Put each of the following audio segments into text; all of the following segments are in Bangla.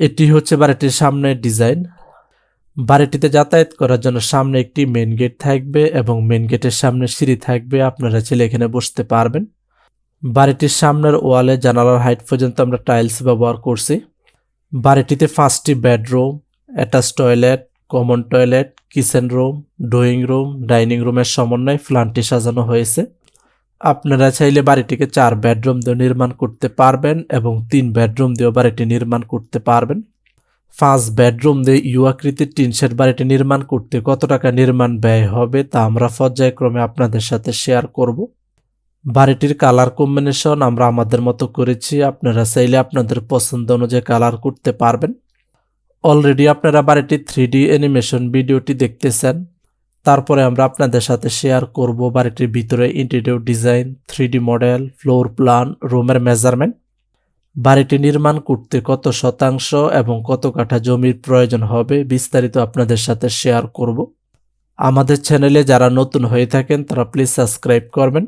এটি হচ্ছে বাড়িটির সামনের ডিজাইন। বাড়িটিতে যাতায়াত করার জন্য সামনে একটি মেন গেট থাকবে এবং মেন গেটের সামনে সিঁড়ি থাকবে, আপনারা ছেলে এখানে বসতে পারবেন। বাড়িটির সামনের ওয়ালে জানালার হাইট পর্যন্ত আমরা টাইলস ব্যবহার করছি। বাড়িটিতে পাঁচটি bedroom attach toilet common toilet kitchen room drawing room dining রুমের সমন্বয়ে ফ্ল্যানটি সাজানো হয়েছে। আপনারা চাইলে বাড়িটিকে চার বেডরুম দিয়ে নির্মাণ করতে পারবেন এবং তিন বেডরুম দিয়েও বাড়িটি নির্মাণ করতে পারবেন। পাঁচ বেডরুম দিয়ে ইউ আকৃতির টিন শেড বাড়িটি নির্মাণ করতে কত টাকা নির্মাণ ব্যয় হবে তা আমরা পর্যায়ক্রমে আপনাদের সাথে শেয়ার করব। বাড়িটির কালার কম্বিনেশন আমরা আমাদের মতো করেছি, আপনারা চাইলে আপনাদের পছন্দ অনুযায়ী কালার করতে পারবেন। অলরেডি আপনারা বাড়িটির থ্রি ডি অ্যানিমেশন ভিডিওটি দেখতেছেন। তারপরে আমরা আপনাদের সাথে শেয়ার করব বাড়িটির ভিতরে interior design three model floor plan রুমের মেজারমেন্ট বাড়িটি নির্মাণ করতে কত শতাংশ এবং কত কাঠা জমির প্রয়োজন হবে বিস্তারিত আপনাদের সাথে শেয়ার করব। আমাদের চ্যানেলে যারা নতুন হয়ে থাকেন, তারা প্লিজ সাবস্ক্রাইব করবেন।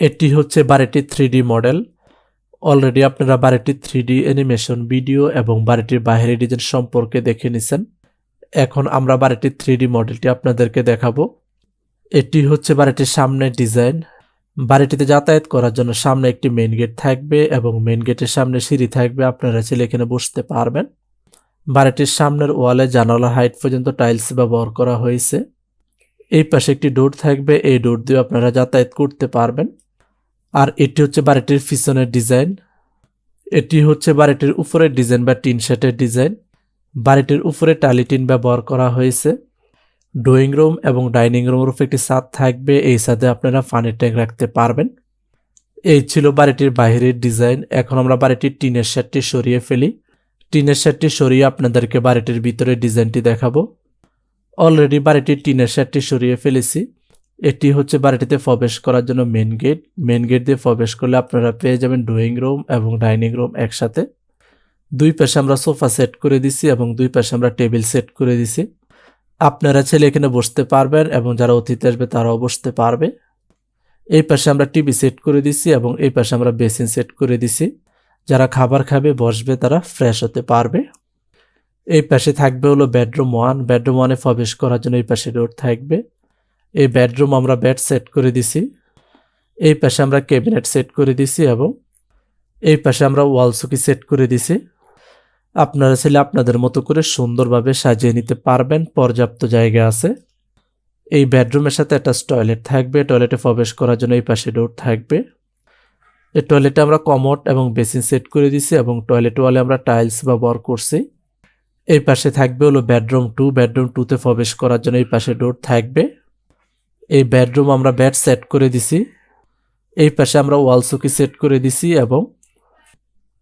এটি হচ্ছে বাড়িটির থ্রি মডেল অলরেডি আপনারা বাড়িটির থ্রি অ্যানিমেশন ভিডিও এবং বাড়িটির বাইরে ডিজাইন সম্পর্কে দেখে নিছেন। এখন আমরা বাড়িটির থ্রি মডেলটি আপনাদেরকে দেখাবো। এটি হচ্ছে বাড়িটির সামনের ডিজাইন বাড়িটিতে যাতায়াত করার জন্য সামনে একটি মেন গেট থাকবে এবং মেন গেটের সামনে সিঁড়ি থাকবে। আপনারা ছেলে এখানে বসতে পারবেন। বাড়িটির সামনের ওয়ালে জানালা হাইট পর্যন্ত টাইলস ব্যবহার করা হয়েছে। এই পাশে একটি ডোর থাকবে। এই ডোর দিয়ে আপনারা যাতায়াত করতে পারবেন। আর এটি হচ্ছে বাড়িটির পিছনের ডিজাইন এটি হচ্ছে বাড়িটির উপরের ডিজাইন বা টিন শেটের ডিজাইন বাড়িটির উপরে টালিটিন ব্যবহার করা হয়েছে। ড্রয়িং রুম এবং ডাইনিং রুমের উপরে একটি ছাদ থাকবে। এই ছাদে আপনারা পানির ট্যাঙ্ক রাখতে পারবেন। এই ছিল বাড়িটির বাইরের ডিজাইন। এখন আমরা বাড়িটির টিনের শেডটি সরিয়ে ফেলি। টিনের শেডটি সরিয়ে আপনাদেরকে বাড়িটির ভিতরে ডিজাইনটি দেখাবো। অলরেডি বাড়িটির টিনের শেডটি সরিয়ে ফেলেছি। এটি হচ্ছে বাড়িটিতে প্রবেশ করার জন্য মেন গেট। মেন গেট দিয়ে প্রবেশ করলে আপনারা পেয়ে যাবেন ড্রয়িং রুম এবং ডাইনিং রুম একসাথে। দুই পাশে আমরা সোফা সেট করে দিছি এবং দুই পাশে আমরা টেবিল সেট করে দিছি। আপনারা ছেলে এখানে বসতে পারবেন এবং যারা অতিথি আসবে তারাও বসতে পারবে। এই পাশে আমরা টিভি সেট করে দিছি এবং এই পাশে আমরা বেসিন সেট করে দিছি। যারা খাবার খাবে, বসবে, তারা ফ্রেশ হতে পারবে। এই পাশে থাকবে হলো বেডরুম ওয়ান। বেডরুম ওয়ানে প্রবেশ করার জন্য এই পাশে রোড থাকবে। এই বেডরুম আমরা বেড সেট করে দিছি। এই পাশে আমরা ক্যাবিনেট সেট করে দিছি এবং এই পাশে আমরা ওয়াল সুকি সেট করে দিছি। আপনারা ছেলে আপনাদের মতো করে সুন্দরভাবে সাজিয়ে নিতে পারবেন, পর্যাপ্ত জায়গা আছে। এই বেডরুমের সাথে একটা টয়লেট থাকবে, টয়লেটে প্রবেশ করার জন্য এই পাশে ডোর থাকবে। এই টয়লেটে আমরা কমোড এবং বেসিন সেট করে দিছি এবং টয়লেট ওয়ালে আমরা টাইলস বা ব্যবহার করছি। এই পাশে থাকবে হলো বেডরুম টু, বেডরুম টুতে প্রবেশ করার জন্য এই পাশে ডোর থাকবে। এই বেডরুম আমরা বেড সেট করে দিছি এই পাশে আমরা ওয়াল সুকি সেট করে দিছি এবং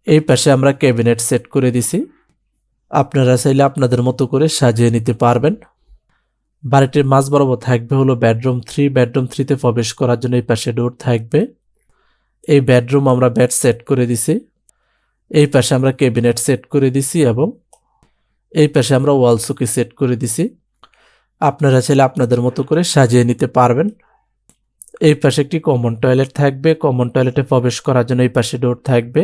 এই পাশে আমরা ক্যাবিনেট সেট করে দিছি। আপনারা চাইলে আপনাদের মতো করে সাজিয়ে নিতে পারবেন। বাড়িটির মাঝ বরাবর থাকবে হলো বেডরুম থ্রি বেডরুম থ্রিতে প্রবেশ করার জন্য এই পাশে ডোর থাকবে। এই বেডরুম আমরা বেড সেট করে দিছি। এই পাশে আমরা ক্যাবিনেট সেট করে দিছি এবং এই পাশে আমরা ওয়াল সুকি সেট করে দিছি। আপনারা চাইলে আপনাদের মতো করে সাজিয়ে নিতে পারবেন। এই পাশে একটি কমন টয়লেট থাকবে। কমন টয়লেটে প্রবেশ করার জন্য এই পাশে ডোর থাকবে।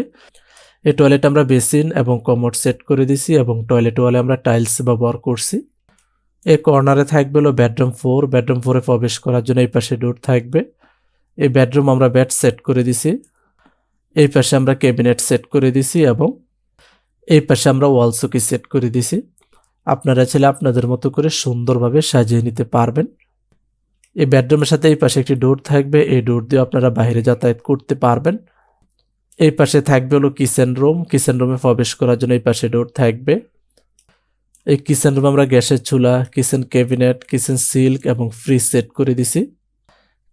এই টয়লেট আমরা বেসিন এবং কমোড সেট করে দিছি এবং টয়লেট ওয়ালে আমরা টাইলস ব্যবহার করছি। এই কর্নারে থাকবে হলো বেডরুম ফোর বেডরুম ফোরে প্রবেশ করার জন্য এই পাশে ডোর থাকবে। এই বেডরুম আমরা বেড সেট করে দিছি। এই পাশে আমরা ক্যাবিনেট সেট করে দিছি এবং এই পাশে আমরা ওয়াল সুকি সেট করে দিছি। আপনারা ছেলে আপনাদের মতো করে সুন্দরভাবে সাজিয়ে নিতে পারবেন। এই বেডরুমের সাথে এই পাশে একটি ডোর থাকবে। এই ডোর দিয়ে আপনারা বাইরে যাতায়াত করতে পারবেন। এই পাশে থাকবে হলো কিচেন রুম। কিচেন রুমে প্রবেশ করার জন্য এই পাশে ডোর থাকবে। এই কিচেন রুমে আমরা গ্যাসের চুলা, কিচেন ক্যাবিনেট, কিচেন সিল্ক এবং ফ্রিজ সেট করে দিছি।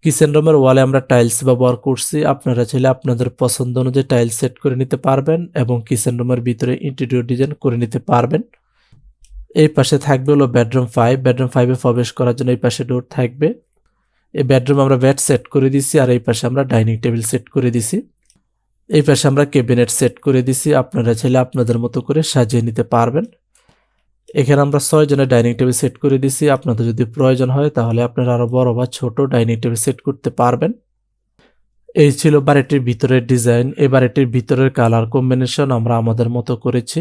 কিচেন রুমের ওয়ালে আমরা টাইলস ব্যবহার করছি। আপনারা চাইলে আপনাদের পছন্দ অনুযায়ী টাইলস সেট করে নিতে পারবেন এবং কিচেন রুমের ভিতরে ইন্টেরিয়র ডিজাইন করে নিতে পারবেন। এই পাশে থাকবে হলো বেডরুম ফাইভ বেডরুম ফাইভে প্রবেশ করার জন্য এই পাশে ডোর থাকবে। এই বেডরুম আমরা বেড সেট করে দিছি আর এই পাশে আমরা ডাইনিং টেবিল সেট করে দিছি। এই পাশে আমরা ক্যাবিনেট সেট করে দিছি। আপনারা চাইলে আপনাদের মতো করে সাজিয়ে নিতে পারবেন। এখানে আমরা ছয় জনের ডাইনিং টেবিল সেট করে দিছি। আপনাদের যদি প্রয়োজন হয় তাহলে আপনারা আরও বড় বা ছোট ডাইনিং টেবিল সেট করতে পারবেন। এই ছিল বাড়িটির ভিতরের ডিজাইন। এই বাড়িটির ভিতরের কালার কম্বিনেশন আমরা আমাদের মতো করেছি।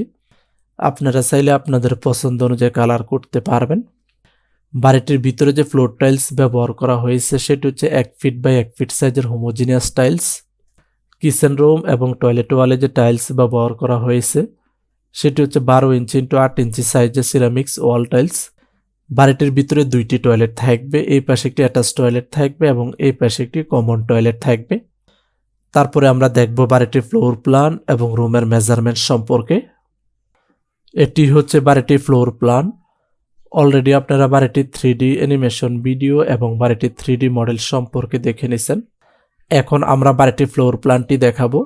আপনারা চাইলে আপনাদের পছন্দ অনুযায়ী কালার করতে পারবেন। বাড়িটির ভিতরে যে ফ্লোর টাইলস ব্যবহার করা হয়েছে, সেটি হচ্ছে এক ফিট বাই এক ফিট সাইজের হোমোজিনিয়াস টাইলস। কিচেন রুম এবং টয়লেট ওয়ালে যে টাইলস ব্যবহার করা হয়েছে, সেটি হচ্ছে বারো ইঞ্চি ইন্টু আট ইঞ্চি সাইজের সিরামিক্স ওয়াল টাইলস। বাড়িটির ভিতরে দুইটি টয়লেট থাকবে, এই পাশে একটি অ্যাটাচ টয়লেট থাকবে এবং এই পাশে একটি কমন টয়লেট থাকবে। তারপরে আমরা দেখব বাড়িটির ফ্লোর প্ল্যান এবং রুমের মেজারমেন্ট সম্পর্কে। এটি হচ্ছে বাড়িটির ফ্লোর প্ল্যান। অলরেডি আপনারা বাড়িটির থ্রি অ্যানিমেশন ভিডিও এবং বাড়িটির থ্রি মডেল সম্পর্কে দেখে নিছেন। এখন আমরা বাড়িটির ফ্লোর প্ল্যানটি দেখাবো।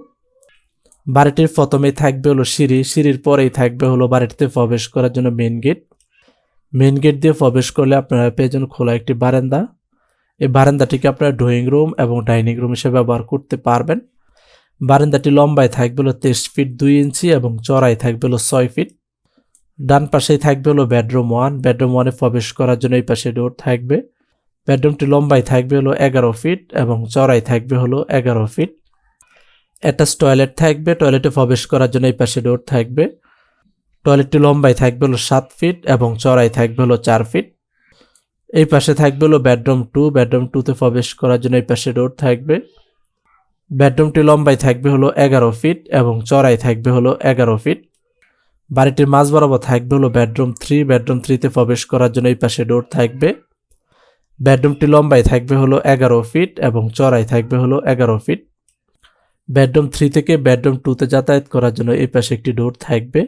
বাড়িটির প্রথমেই থাকবে হলো সিঁড়ি। সিঁড়ির পরেই থাকবে হলো বাড়িটিতে প্রবেশ করার জন্য মেন গেট মেন গেট দিয়ে প্রবেশ করলে আপনারা পেয়েছেন খোলা একটি বারান্দা। এই বারান্দাটিকে আপনারা ড্রয়িং রুম এবং ডাইনিং রুম হিসেবে ব্যবহার করতে পারবেন। বারান্দাটি লম্বায় থাকবে হলো তেইশ ফিট দুই ইঞ্চি এবং চড়াই থাকবে হলো ছয় ফিট ডান পাশেই থাকবে হলো বেডরুম ওয়ান বেডরুম ওয়ানে প্রবেশ করার জন্য এই পাশে ডোর থাকবে। বেডরুমটি লম্বায় থাকবে হলো এগারো ফিট এবং চড়াই থাকবে হলো এগারো ফিট। অ্যাটাচ টয়লেট থাকবে, টয়লেটে প্রবেশ করার জন্য এই পাশে ডোর থাকবে। টয়লেটটি লম্বায় থাকবে হলো সাত ফিট এবং চড়াই থাকবে হলো চার ফিট। এই পাশে থাকবে হলো বেডরুম টু, বেডরুম টুতে প্রবেশ করার জন্য এই পাশে ডোর থাকবে। বেডরুমটি লম্বায় থাকবে হলো এগারো ফিট এবং চড়াই থাকবে হলো এগারো ফিট। বাড়িটির মাঝ বরাবর থাকবে হলো বেডরুম থ্রি, বেডরুম থ্রিতে প্রবেশ করার জন্য এই পাশে ডোর থাকবে। বেডরুমটি লম্বায় থাকবে হলো এগারো ফিট এবং চড়াই থাকবে হলো এগারো ফিট। বেডরুম থ্রি থেকে বেডরুম টুতে যাতায়াত করার জন্য এই পাশে একটি ডোর থাকবে।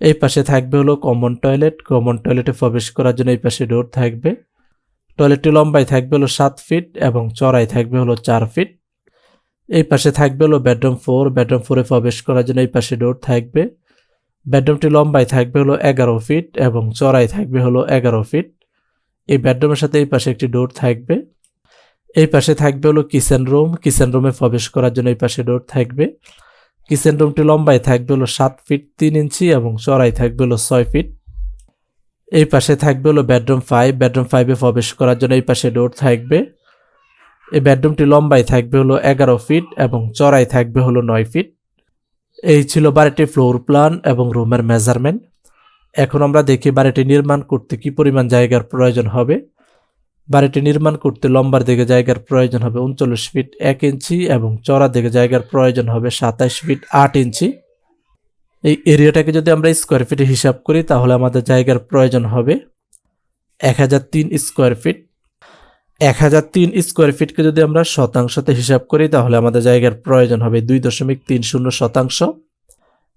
এই পাশে থাকবে হলো কমন টয়লেট কমন টয়লেটে প্রবেশ করার জন্য এই পাশে ডোর থাকবে। টয়লেটটি লম্বায় থাকবে হলো সাত ফিট এবং চড়াই থাকবে হলো চার ফিট। এই পাশে থাকবে হলো বেডরুম ফোর বেডরুম ফোরে প্রবেশ করার জন্য এই পাশে ডোর থাকবে। বেডরুমটি লম্বায় থাকবে হলো এগারো ফিট এবং চড়াই থাকবে হলো এগারো ফিট। এই বেডরুমের সাথে এই পাশে একটি ডোর থাকবে। এই পাশে থাকবে হলো কিচেন রুম। কিচেন রুমে প্রবেশ করার জন্য এই পাশে ডোর থাকবে। কিচেন রুমটি লম্বায় থাকবে হলো সাত ফিট তিন ইঞ্চি এবং চড়াই থাকবে হলো ছয় ফিট। এই পাশে থাকবে হলো বেডরুম ফাইভ। বেডরুম ফাইভে প্রবেশ করার জন্য এই পাশে ডোর থাকবে। এই বেডরুমটি লম্বায় থাকবে হলো এগারো ফিট এবং চড়াই থাকবে হলো নয় ফিট। এই ছিল বাড়িটির ফ্লোর প্ল্যান এবং রুমের মেজারমেন্ট। এখন আমরা দেখি বাড়িটি নির্মাণ করতে কি পরিমাণ জায়গার প্রয়োজন হবে। বাড়িটি নির্মাণ করতে লম্বার দিকে জায়গার প্রয়োজন হবে উনচল্লিশ ফিট এক ইঞ্চি এবং চড়া দিকে জায়গার প্রয়োজন হবে সাতাশ ফিট আট ইঞ্চি। এই এরিয়াটাকে যদি আমরা স্কোয়ার ফিটে হিসাব করি, তাহলে আমাদের জায়গার প্রয়োজন হবে এক হাজার তিন স্কোয়ার ফিট। এক হাজার তিন স্কোয়ার ফিটকে যদি আমরা শতাংশতে হিসাব করি, তাহলে আমাদের জায়গার প্রয়োজন হবে দুই দশমিক তিন শূন্য শতাংশ।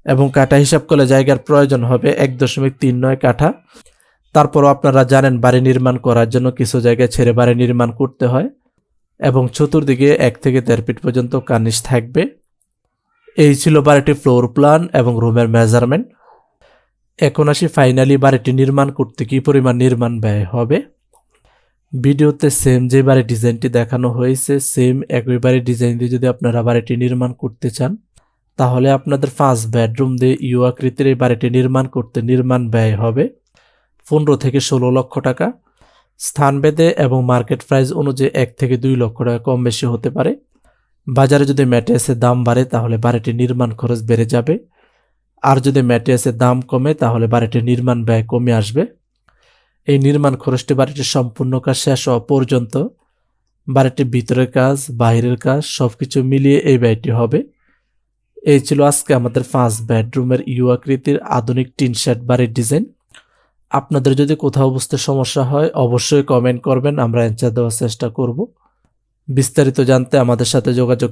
এবং কাঠা হিসাব করলে জায়গার প্রয়োজন হবে এক দশমিক তিন নয় কাঠা। তারপরও আপনারা জানেন, বাড়ি নির্মাণ করার জন্য কিছু জায়গায় ছেড়ে বাড়ি নির্মাণ করতে হয় এবং চতুর্দিকে এক থেকে দেড় ফিট পর্যন্ত কার্নিশ থাকবে। এই ছিল বাড়িটি ফ্লোর প্ল্যান এবং রুমের মেজারমেন্ট। এখন আসি ফাইনালি বাড়িটি নির্মাণ করতে কি পরিমাণ নির্মাণ ব্যয় হবে। ভিডিওতে সেম যে বাড়ির ডিজাইনটি দেখানো হয়েছে সেম একই বাড়ির ডিজাইন দিয়ে যদি আপনারা বাড়িটি নির্মাণ করতে চান তাহলে আপনাদের পাঁচ বেডরুম দিয়ে ইউ আকৃতির এই বাড়িটি নির্মাণ করতে নির্মাণ ব্যয় হবে পনেরো থেকে ষোলো লক্ষ টাকা। স্থান স্থানভেদে এবং মার্কেট প্রাইস অনুযায়ী এক থেকে দুই লক্ষ টাকা কম বেশি হতে পারে। বাজারে যদি ম্যাটিয়াসের দাম বাড়ে, তাহলে বাড়িটির নির্মাণ খরচ বেড়ে যাবে। আর যদি ম্যাটিয়াসের দাম কমে, তাহলে বাড়িটির নির্মাণ ব্যয় কমে আসবে। এই নির্মাণ খরচটি বাড়িটির সম্পূর্ণ কাজ শেষ হওয়া পর্যন্ত বাড়িটির ভিতরের কাজ, বাইরের কাজ সব কিছু মিলিয়ে এই ব্যয়টি হবে। এই ছিল আজকে আমাদের পাঁচ বেডরুমের ইউ আকৃতির আধুনিক টিন শেড বাড়ির ডিজাইন আপনাদের যদি কোথাও বুঝতে সমস্যা হয়, অবশ্যই কমেন্ট করবেন, আমরা অ্যান্সার দেওয়ার চেষ্টা করব। বিস্তারিত জানতে আমাদের সাথে যোগাযোগ